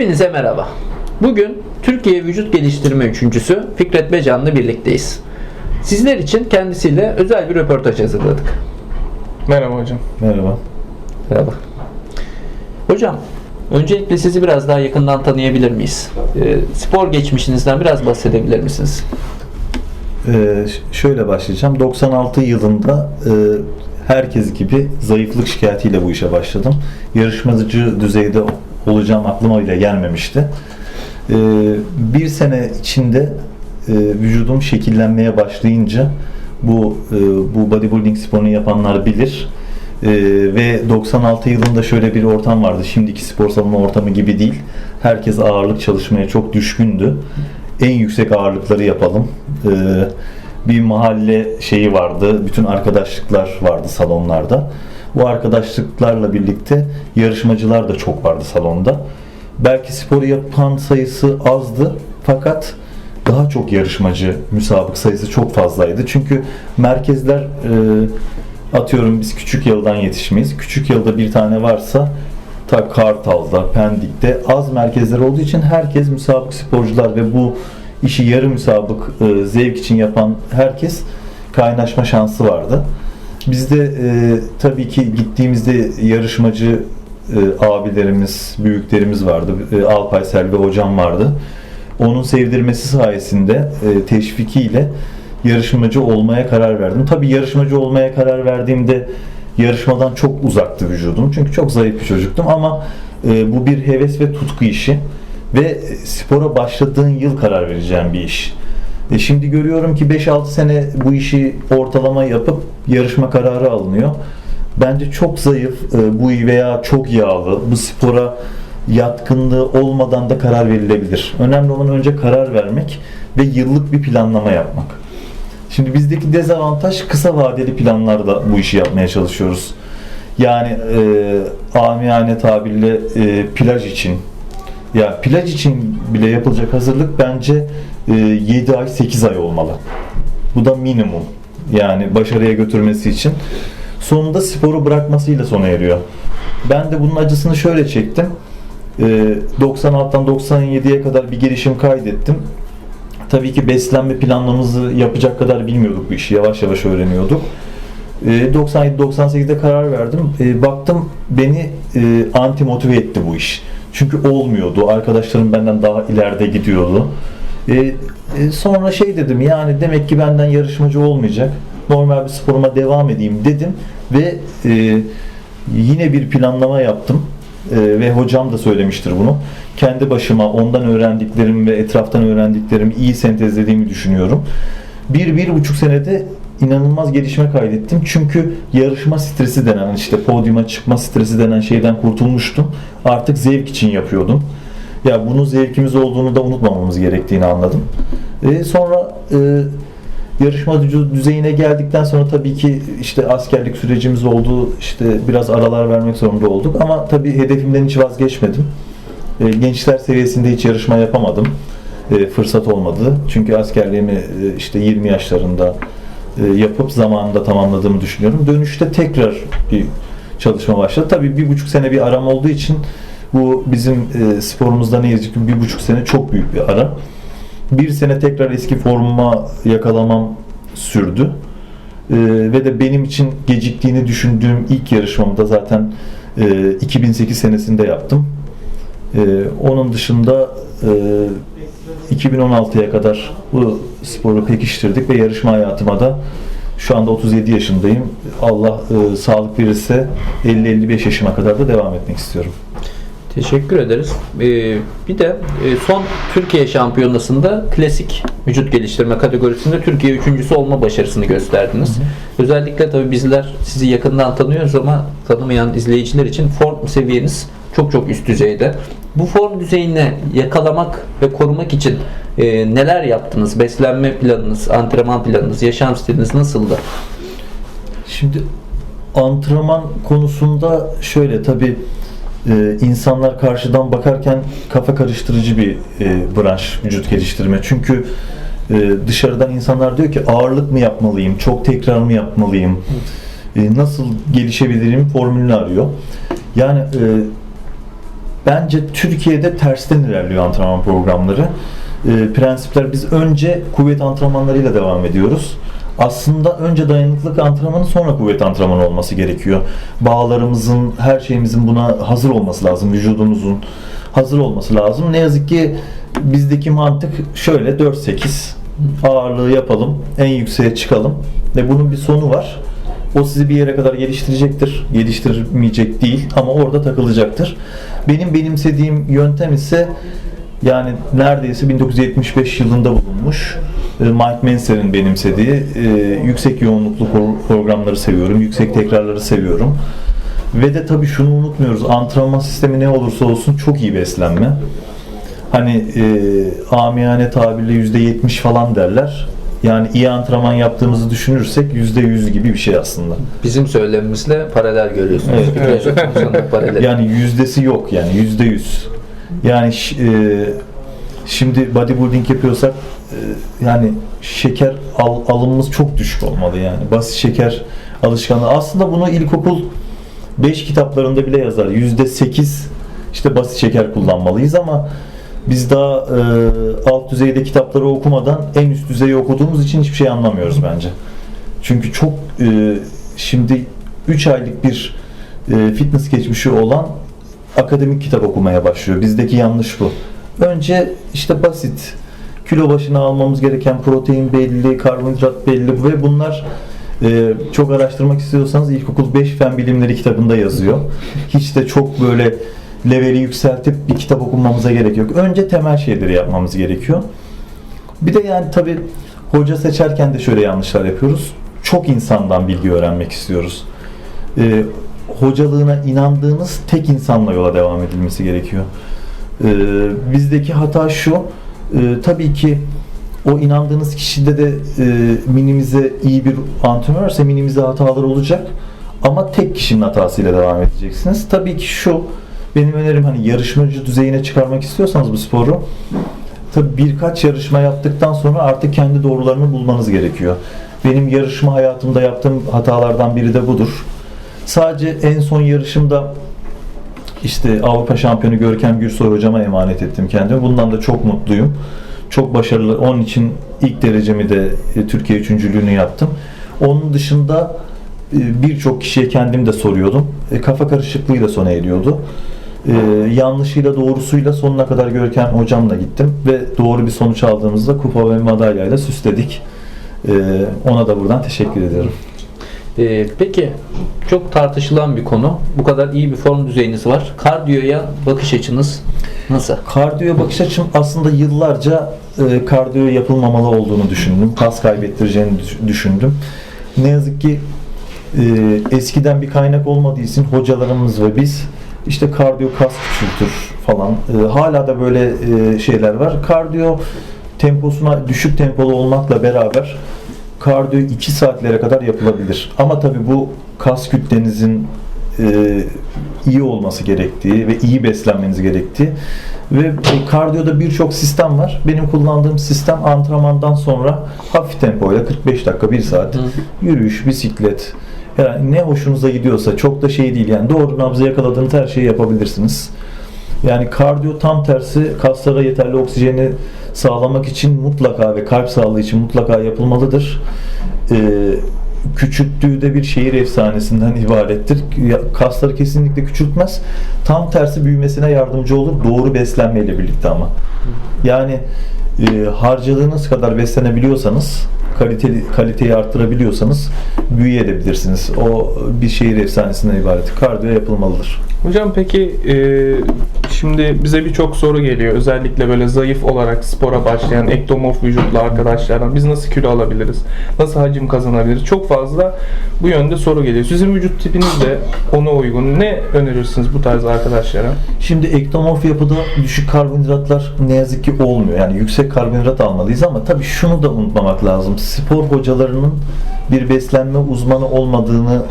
Hepinize merhaba. Bugün Türkiye Vücut Geliştirme Üçüncüsü Fikret Becan'la birlikteyiz. Sizler için kendisiyle özel bir röportaj hazırladık. Merhaba hocam. Merhaba. Merhaba. Hocam, öncelikle sizi biraz daha yakından tanıyabilir miyiz? Ee, spor geçmişinizden biraz bahsedebilir misiniz? Ş- şöyle başlayacağım. 96 yılında e, herkes gibi zayıflık şikayetiyle bu işe başladım. Yarışmacı düzeyde olacağım aklıma bile gelmemişti. Ee, bir sene içinde e, vücudum şekillenmeye başlayınca bu e, bu bodybuilding sporunu yapanlar bilir. Ee, ve 96 yılında şöyle bir ortam vardı. Şimdiki spor salonu ortamı gibi değil. Herkes ağırlık çalışmaya çok düşkündü. En yüksek ağırlıkları yapalım. Ee, bir mahalle şeyi vardı. Bütün arkadaşlıklar vardı salonlarda. Bu arkadaşlıklarla birlikte yarışmacılar da çok vardı salonda. Belki sporu yapan sayısı azdı fakat daha çok yarışmacı, müsabık sayısı çok fazlaydı. Çünkü merkezler e, atıyorum biz küçük yıldan yetişmeyiz. Küçük yılda bir tane varsa ta Kartal'da, Pendik'te az merkezler olduğu için herkes müsabık sporcular ve bu işi yarı müsabık e, zevk için yapan herkes kaynaşma şansı vardı. Bizde e, tabii ki gittiğimizde yarışmacı e, abilerimiz, büyüklerimiz vardı. E, Alpay Selvi hocam vardı. Onun sevdirmesi sayesinde e, teşvikiyle yarışmacı olmaya karar verdim. Tabii yarışmacı olmaya karar verdiğimde yarışmadan çok uzaktı vücudum. Çünkü çok zayıf bir çocuktum ama e, bu bir heves ve tutku işi ve spora başladığın yıl karar vereceğim bir iş. E, şimdi görüyorum ki 5-6 sene bu işi ortalama yapıp yarışma kararı alınıyor. Bence çok zayıf e, bu veya çok yağlı bu spora yatkınlığı olmadan da karar verilebilir. Önemli olan önce karar vermek ve yıllık bir planlama yapmak. Şimdi bizdeki dezavantaj kısa vadeli planlarda bu işi yapmaya çalışıyoruz. Yani e, amiyane tabirle e, plaj için ya plaj için bile yapılacak hazırlık bence 7 ay 8 ay olmalı. Bu da minimum. Yani başarıya götürmesi için. Sonunda sporu bırakmasıyla sona eriyor. Ben de bunun acısını şöyle çektim. E, 96'dan 97'ye kadar bir gelişim kaydettim. Tabii ki beslenme planlamamızı yapacak kadar bilmiyorduk bu işi. Yavaş yavaş öğreniyorduk. E, 97-98'de karar verdim. Baktım beni e, anti motive etti bu iş. Çünkü olmuyordu. Arkadaşlarım benden daha ileride gidiyordu. E, e, sonra şey dedim yani demek ki benden yarışmacı olmayacak. Normal bir sporuma devam edeyim dedim ve e, yine bir planlama yaptım. E, ve hocam da söylemiştir bunu. Kendi başıma ondan öğrendiklerim ve etraftan öğrendiklerimi iyi sentezlediğimi düşünüyorum. Bir, bir buçuk senede inanılmaz gelişme kaydettim. Çünkü yarışma stresi denen işte podyuma çıkma stresi denen şeyden kurtulmuştum. Artık zevk için yapıyordum. Ya bunun zevkimiz olduğunu da unutmamamız gerektiğini anladım. E, sonra e, yarışma düze- düzeyine geldikten sonra tabii ki işte askerlik sürecimiz oldu. işte biraz aralar vermek zorunda olduk ama tabii hedefimden hiç vazgeçmedim. E, gençler seviyesinde hiç yarışma yapamadım. E, fırsat olmadı. Çünkü askerliğimi e, işte 20 yaşlarında e, yapıp zamanında tamamladığımı düşünüyorum. Dönüşte tekrar bir çalışma başladı. Tabii bir buçuk sene bir aram olduğu için bu bizim e, sporumuzda ne yazık ki bir buçuk sene çok büyük bir ara. Bir sene tekrar eski formuma yakalamam sürdü. E, ve de benim için geciktiğini düşündüğüm ilk yarışmamda zaten e, 2008 senesinde yaptım. E, onun dışında e, 2016'ya kadar bu sporu pekiştirdik ve yarışma hayatıma da şu anda 37 yaşındayım. Allah e, sağlık verirse 50-55 yaşıma kadar da devam etmek istiyorum. Teşekkür ederiz. Ee, bir de e, son Türkiye şampiyonasında klasik vücut geliştirme kategorisinde Türkiye üçüncüsü olma başarısını gösterdiniz. Özellikle tabii bizler sizi yakından tanıyoruz ama tanımayan izleyiciler için form seviyeniz çok çok üst düzeyde. Bu form düzeyini yakalamak ve korumak için e, neler yaptınız? Beslenme planınız, antrenman planınız, yaşam stiliniz nasıldı? Şimdi antrenman konusunda şöyle tabi insanlar karşıdan bakarken kafa karıştırıcı bir e, branş vücut geliştirme. Çünkü e, dışarıdan insanlar diyor ki ağırlık mı yapmalıyım, çok tekrar mı yapmalıyım, e, nasıl gelişebilirim formülünü arıyor. Yani e, bence Türkiye'de tersten ilerliyor antrenman programları. E, prensipler biz önce kuvvet antrenmanlarıyla devam ediyoruz. Aslında önce dayanıklılık antrenmanı sonra kuvvet antrenmanı olması gerekiyor. Bağlarımızın, her şeyimizin buna hazır olması lazım. Vücudumuzun hazır olması lazım. Ne yazık ki bizdeki mantık şöyle 4-8 ağırlığı yapalım, en yükseğe çıkalım ve bunun bir sonu var. O sizi bir yere kadar geliştirecektir. Geliştirmeyecek değil ama orada takılacaktır. Benim benimsediğim yöntem ise yani neredeyse 1975 yılında bulunmuş Mike Menser'in benimsediği e, yüksek yoğunluklu pro- programları seviyorum. Yüksek tekrarları seviyorum. Ve de tabii şunu unutmuyoruz. Antrenman sistemi ne olursa olsun çok iyi beslenme. Hani e, amiyane tabirle %70 falan derler. Yani iyi antrenman yaptığımızı düşünürsek %100 gibi bir şey aslında. Bizim söylemimizle paralel görüyorsunuz. Evet. Paralel. Yani yüzdesi yok yani yüzde yüz. Yani e, şimdi bodybuilding yapıyorsak e, yani şeker al- alımımız çok düşük olmalı yani. Basit şeker alışkanlığı. Aslında bunu ilkokul 5 kitaplarında bile yazar. Yüzde 8 işte basit şeker kullanmalıyız ama biz daha e, alt düzeyde kitapları okumadan en üst düzeyi okuduğumuz için hiçbir şey anlamıyoruz bence. Çünkü çok e, şimdi 3 aylık bir e, fitness geçmişi olan akademik kitap okumaya başlıyor. Bizdeki yanlış bu. Önce işte basit kilo başına almamız gereken protein belli, karbonhidrat belli ve bunlar e, çok araştırmak istiyorsanız ilkokul 5 fen bilimleri kitabında yazıyor. Hiç de çok böyle leveli yükseltip bir kitap okumamıza gerek yok. Önce temel şeyleri yapmamız gerekiyor. Bir de yani tabi hoca seçerken de şöyle yanlışlar yapıyoruz. Çok insandan bilgi öğrenmek istiyoruz. Ee, hocalığına inandığınız tek insanla yola devam edilmesi gerekiyor. Ee, bizdeki hata şu, e, tabii ki o inandığınız kişide de e, minimize iyi bir antrenörse minimize hatalar olacak. Ama tek kişinin hatasıyla devam edeceksiniz. Tabii ki şu, benim önerim hani yarışmacı düzeyine çıkarmak istiyorsanız bu sporu Tabii birkaç yarışma yaptıktan sonra artık kendi doğrularını bulmanız gerekiyor. Benim yarışma hayatımda yaptığım hatalardan biri de budur. Sadece en son yarışımda işte Avrupa şampiyonu Görkem Gürsoy hocama emanet ettim kendimi. Bundan da çok mutluyum. Çok başarılı. Onun için ilk derecemi de e, Türkiye üçüncülüğünü yaptım. Onun dışında e, birçok kişiye kendim de soruyordum. E, Kafa karışıklığı da sona eriyordu. Yanlışıyla doğrusuyla sonuna kadar Görkem hocamla gittim ve doğru bir sonuç aldığımızda kupa ve madalyayla süsledik. Ona da buradan teşekkür ediyorum. Ee, peki çok tartışılan bir konu. Bu kadar iyi bir form düzeyiniz var. Kardiyoya bakış açınız nasıl? Kardiyo bakış açım aslında yıllarca e, kardiyo yapılmamalı olduğunu düşündüm. Kas kaybettireceğini düş- düşündüm. Ne yazık ki e, eskiden bir kaynak olmadığı için hocalarımız ve biz işte kardiyo kas küçültür falan. E, hala da böyle e, şeyler var. Kardiyo temposuna düşük tempolu olmakla beraber kardiyo 2 saatlere kadar yapılabilir. Ama tabii bu kas kütlenizin e, iyi olması gerektiği ve iyi beslenmeniz gerektiği ve e, kardiyoda birçok sistem var. Benim kullandığım sistem antrenmandan sonra hafif tempoyla 45 dakika 1 saat Hı. yürüyüş, bisiklet yani ne hoşunuza gidiyorsa çok da şey değil yani doğru nabzı yakaladığınız her şeyi yapabilirsiniz. Yani kardiyo tam tersi kaslara yeterli oksijeni sağlamak için mutlaka ve kalp sağlığı için mutlaka yapılmalıdır. Ee, küçülttüğü de bir şehir efsanesinden ibarettir. Kasları kesinlikle küçültmez. Tam tersi büyümesine yardımcı olur. Doğru beslenmeyle birlikte ama. Yani e, harcadığınız kadar beslenebiliyorsanız kaliteli, kaliteyi arttırabiliyorsanız büyüyebilirsiniz. O bir şehir efsanesinden ibaret. Kardiyo yapılmalıdır. Hocam peki e, şimdi bize birçok soru geliyor. Özellikle böyle zayıf olarak spora başlayan ektomorf vücutlu arkadaşlardan biz nasıl kilo alabiliriz? Nasıl hacim kazanabiliriz? Çok fazla bu yönde soru geliyor. Sizin vücut tipiniz de ona uygun. Ne önerirsiniz bu tarz arkadaşlara? Şimdi ektomorf yapıda düşük karbonhidratlar ne yazık ki olmuyor. Yani yüksek karbonhidrat almalıyız ama tabii şunu da unutmamak lazım. Spor hocalarının bir beslenme uzmanı olmadığını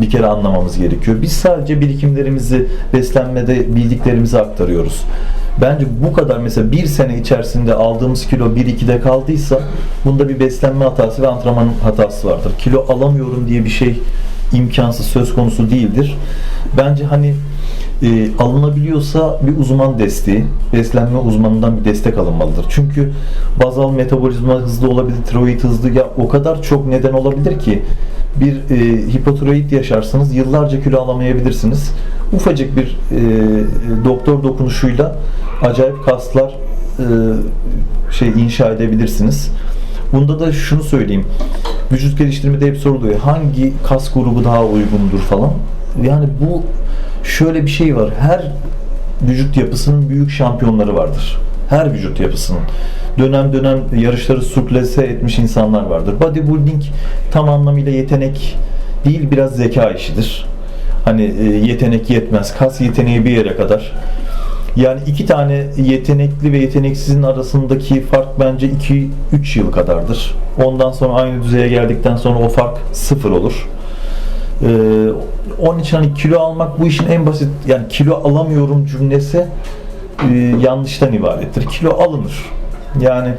bir kere anlamamız gerekiyor. Biz sadece birikimlerimizi beslenmede bildiklerimizi aktarıyoruz. Bence bu kadar mesela bir sene içerisinde aldığımız kilo 1-2'de kaldıysa bunda bir beslenme hatası ve antrenman hatası vardır. Kilo alamıyorum diye bir şey imkansız söz konusu değildir. Bence hani e, alınabiliyorsa bir uzman desteği, beslenme uzmanından bir destek alınmalıdır. Çünkü bazal metabolizma hızlı olabilir, tiroid hızlı ya o kadar çok neden olabilir ki bir e, hipotiroid yaşarsınız, yıllarca kilo alamayabilirsiniz. Ufacık bir e, doktor dokunuşuyla acayip kaslar e, şey inşa edebilirsiniz. Bunda da şunu söyleyeyim. Vücut geliştirmede hep soruluyor. Hangi kas grubu daha uygundur falan. Yani bu şöyle bir şey var. Her vücut yapısının büyük şampiyonları vardır. Her vücut yapısının. Dönem dönem yarışları sürklese etmiş insanlar vardır. Bodybuilding tam anlamıyla yetenek değil biraz zeka işidir. Hani e, yetenek yetmez. Kas yeteneği bir yere kadar. Yani iki tane yetenekli ve yeteneksizin arasındaki fark bence 2-3 yıl kadardır. Ondan sonra aynı düzeye geldikten sonra o fark sıfır olur. Ee, onun için hani kilo almak bu işin en basit yani kilo alamıyorum cümlesi e, yanlıştan ibarettir. Kilo alınır. Yani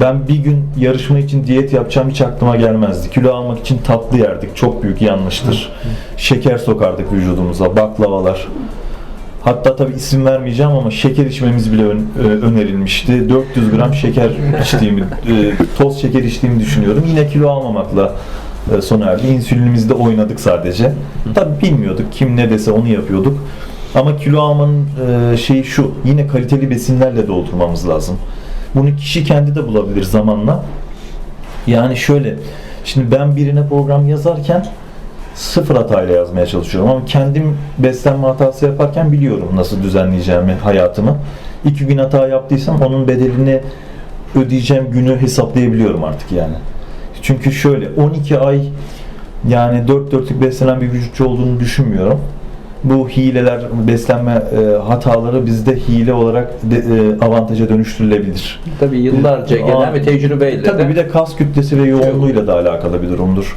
ben bir gün yarışma için diyet yapacağım hiç aklıma gelmezdi. Kilo almak için tatlı yerdik. Çok büyük yanlıştır. Şeker sokardık vücudumuza, baklavalar. Hatta tabi isim vermeyeceğim ama şeker içmemiz bile e, önerilmişti. 400 gram şeker içtiğimi, e, toz şeker içtiğimi düşünüyorum. Yine kilo almamakla e, sona. İnsülinimizde oynadık sadece. Tabi bilmiyorduk. Kim ne dese onu yapıyorduk. Ama kilo almanın e, şeyi şu. Yine kaliteli besinlerle doldurmamız lazım. Bunu kişi kendi de bulabilir zamanla. Yani şöyle. Şimdi ben birine program yazarken sıfır hatayla yazmaya çalışıyorum ama kendim beslenme hatası yaparken biliyorum nasıl düzenleyeceğimi hayatımı. İki gün hata yaptıysam onun bedelini ödeyeceğim günü hesaplayabiliyorum artık yani. Çünkü şöyle 12 ay yani dört dörtlük beslenen bir vücutçu olduğunu düşünmüyorum. Bu hileler, beslenme e, hataları bizde hile olarak de, e, avantaja dönüştürülebilir. Tabii yıllarca Aa, gelen ve tecrübeyle Tabii de bir de kas kütlesi ve yoğunluğuyla da alakalı bir durumdur.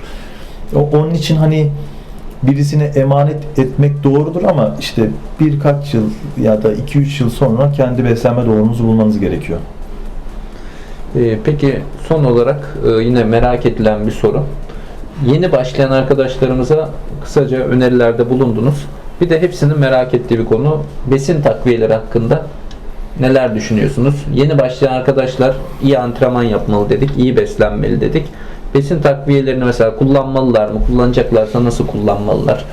O- Onun için hani birisine emanet etmek doğrudur ama işte birkaç yıl ya da 2-3 yıl sonra kendi beslenme doğrunuzu bulmanız gerekiyor. Ee, peki son olarak e, yine merak edilen bir soru. Yeni başlayan arkadaşlarımıza kısaca önerilerde bulundunuz. Bir de hepsinin merak ettiği bir konu besin takviyeleri hakkında neler düşünüyorsunuz? Yeni başlayan arkadaşlar iyi antrenman yapmalı dedik, iyi beslenmeli dedik. Besin takviyelerini mesela kullanmalılar mı? Kullanacaklarsa nasıl kullanmalılar?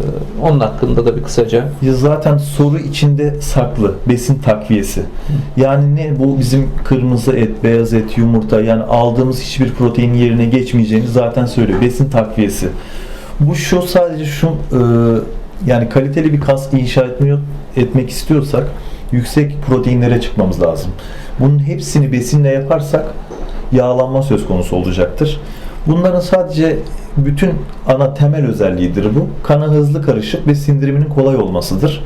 Ee, Onun hakkında da bir kısaca zaten soru içinde saklı besin takviyesi. Yani ne bu bizim kırmızı et, beyaz et, yumurta yani aldığımız hiçbir protein yerine geçmeyeceğini zaten söylüyor. Besin takviyesi. Bu şu sadece şu e, yani kaliteli bir kas inşa etmiyor, etmek istiyorsak yüksek proteinlere çıkmamız lazım. Bunun hepsini besinle yaparsak yağlanma söz konusu olacaktır. Bunların sadece bütün ana temel özelliğidir bu. Kana hızlı karışık ve sindiriminin kolay olmasıdır.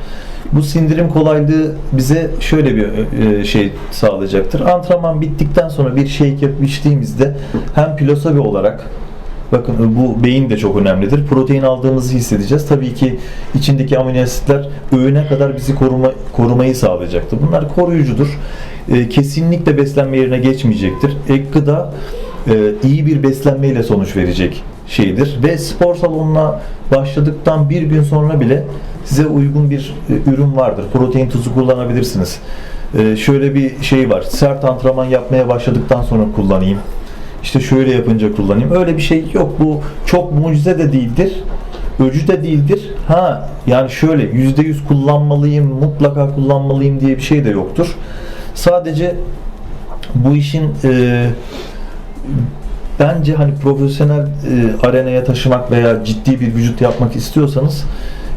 Bu sindirim kolaylığı bize şöyle bir e, şey sağlayacaktır. Antrenman bittikten sonra bir shake yapıp içtiğimizde hem filosofi olarak Bakın bu beyin de çok önemlidir. Protein aldığımızı hissedeceğiz. Tabii ki içindeki amino asitler öğüne kadar bizi koruma, korumayı sağlayacaktır. Bunlar koruyucudur. E, kesinlikle beslenme yerine geçmeyecektir. Ek gıda iyi bir beslenmeyle sonuç verecek şeydir. Ve spor salonuna başladıktan bir gün sonra bile size uygun bir e, ürün vardır. Protein tuzu kullanabilirsiniz. E, şöyle bir şey var. Sert antrenman yapmaya başladıktan sonra kullanayım işte şöyle yapınca kullanayım. Öyle bir şey yok. Bu çok mucize de değildir. Öcü de değildir. Ha yani şöyle yüzde yüz kullanmalıyım, mutlaka kullanmalıyım diye bir şey de yoktur. Sadece bu işin e, bence hani profesyonel e, arenaya taşımak veya ciddi bir vücut yapmak istiyorsanız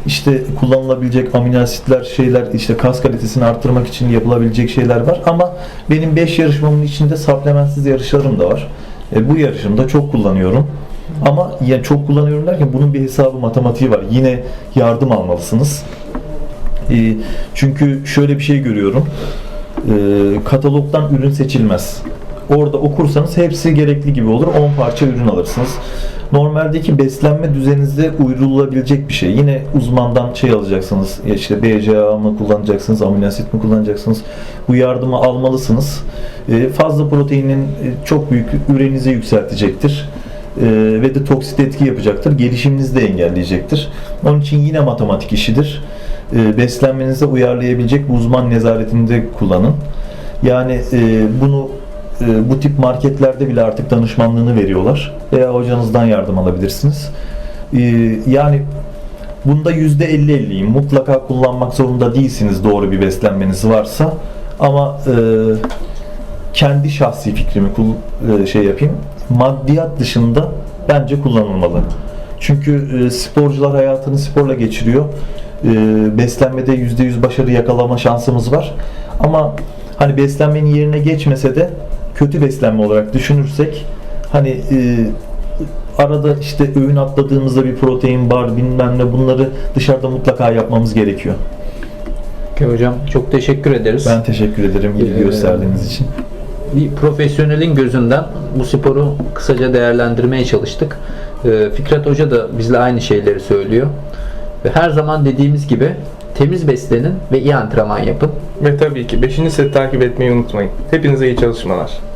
işte kullanılabilecek amino asitler şeyler işte kas kalitesini arttırmak için yapılabilecek şeyler var ama benim 5 yarışmamın içinde supplementsiz yarışlarım da var. E, bu yarışımda çok kullanıyorum. Ama yani çok kullanıyorum derken bunun bir hesabı matematiği var. Yine yardım almalısınız. E, çünkü şöyle bir şey görüyorum. E, katalogdan ürün seçilmez. Orada okursanız hepsi gerekli gibi olur. 10 parça ürün alırsınız. Normaldeki beslenme düzeninizde uydurulabilecek bir şey. Yine uzmandan şey alacaksınız. İşte BCA mı kullanacaksınız, amino asit mi kullanacaksınız? Bu yardımı almalısınız. E, fazla proteinin e, çok büyük ürenizi yükseltecektir. ve de toksit etki yapacaktır. Gelişiminizi de engelleyecektir. Onun için yine matematik işidir. E, beslenmenize uyarlayabilecek bir uzman nezaretinde kullanın. Yani e, bunu e, bu tip marketlerde bile artık danışmanlığını veriyorlar. Veya hocanızdan yardım alabilirsiniz. E, yani bunda %50-50'yim. Mutlaka kullanmak zorunda değilsiniz doğru bir beslenmeniz varsa. Ama e, kendi şahsi fikrimi şey yapayım. Maddiyat dışında bence kullanılmalı. Çünkü sporcular hayatını sporla geçiriyor. Beslenmede %100 başarı yakalama şansımız var. Ama hani beslenmenin yerine geçmese de kötü beslenme olarak düşünürsek hani e, arada işte öğün atladığımızda bir protein bar bilmem ne bunları dışarıda mutlaka yapmamız gerekiyor. Peki hocam çok teşekkür ederiz. Ben teşekkür ederim ilgi Ee, gösterdiğiniz için. bir profesyonelin gözünden bu sporu kısaca değerlendirmeye çalıştık. Ee, Fikret Hoca da bizle aynı şeyleri söylüyor. Ve her zaman dediğimiz gibi temiz beslenin ve iyi antrenman yapın. Ve tabii ki 5. seti takip etmeyi unutmayın. Hepinize iyi çalışmalar.